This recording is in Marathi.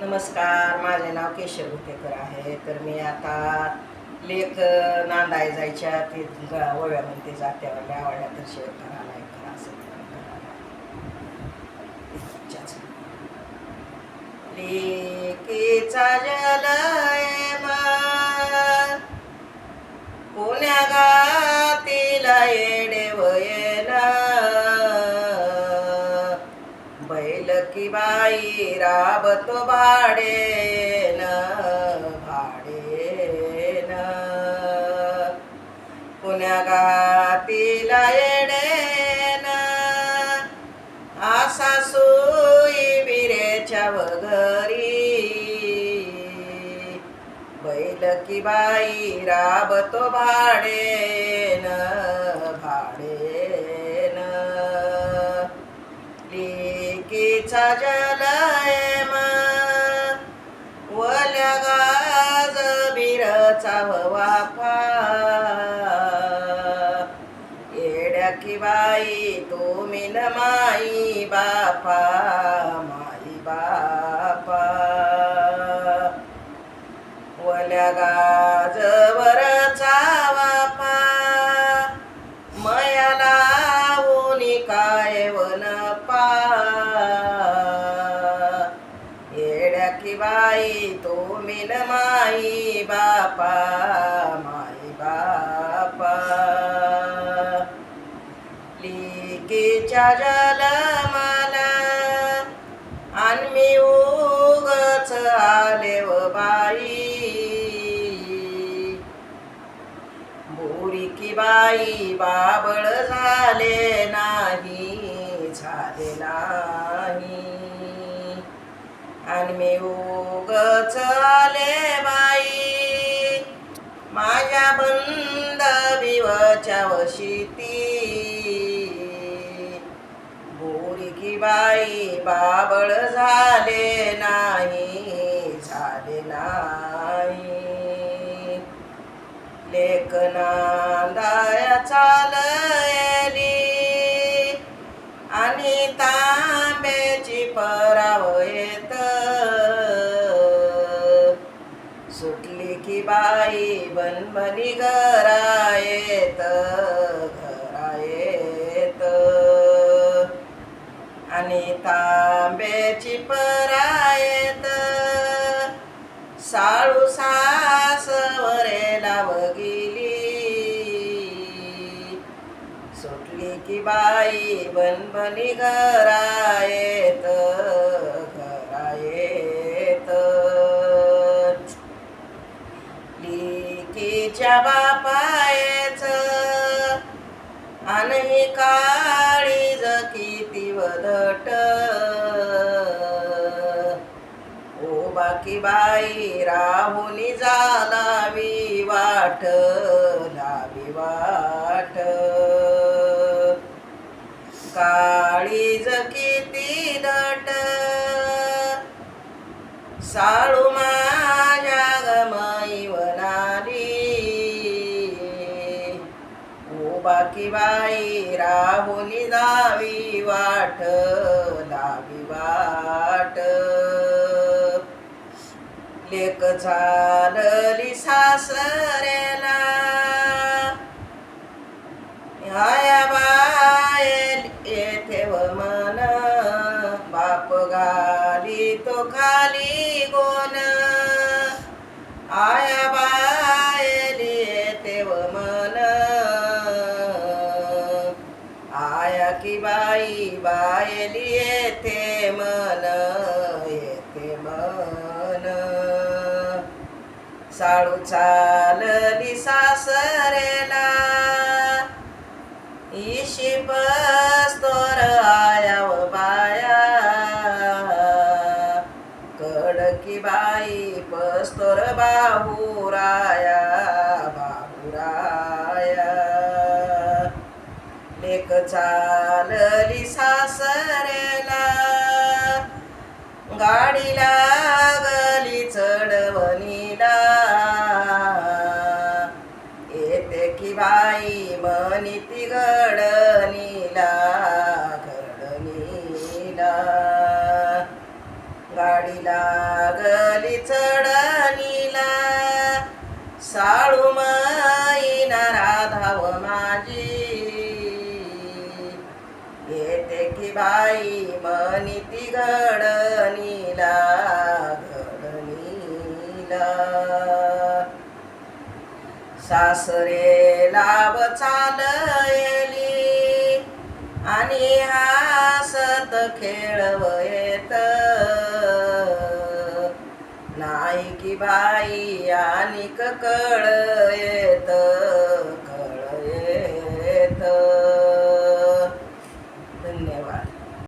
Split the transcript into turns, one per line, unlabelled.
नमस्कार माझे नाव केशव गुतेकर आहे. तर मी आता लेख नांदाय जायच्या ते ग- ओव्यामध्ये जात्यावर आवडल्या तर शेअर करायला लाईक करा सबस्क्राईब करा. जलय मा गा नाही राबत भाडेन भाडेन पुण्या गातीला येडेन आसा सोयी बिरेच्या वगरी. बैल की बाई राबतो भाडेन भाडेन. लेकीचा वाफा येड्या की बाई तुम्ही न माई बापा माई बापा. वल्या गाजवरचा वापा मयाला उनी काय वनपा तुम्ही माई बापा माई बापा. लिकीच्या जलमाला आणि मी उगच आले व बाई. बोरी की बाई बाबळ झाले नाही झाले नाही. आणि मी उगचले बाई. माझ्या बंद बिवच्या वशिती. बोरी की बाई बाबळ झाले नाही झाले नाही. लेखनांदाया चाल बाई बनबनी घरायेत. घरायेत आणि तांब्याची परायेत साळू सासवरे लाव गेली. सुटली की बाई बनबनी घरायेत घरायेत तुझ्या बापायच. आणि काळी किती वदट. ओ बाकी बाई राहुनी जालावी वाट लावी वाट. काळी किती दट साळू बाकी बाई राहुली दावी वाट दावी वाट. लेक झालली सासरे बायली येथे मन येथे मन. साळू चालली सासरेला. इशी पस्तोर आयाव बाया. कडकी बाई पस्तोर बाहुराया एक चालली सासरेला गाडी लागली चढवणीला. येते की बाई मनी ती घडणीला घडणीला गाडी लागली चढणीला. साळू माईना राधाव माझी येते की बाई मनी ती घडणीला घडणीला सासरे लाभ चालयली आणि हासत खेळव येत. नाही की बाई आणि कळ येत कळ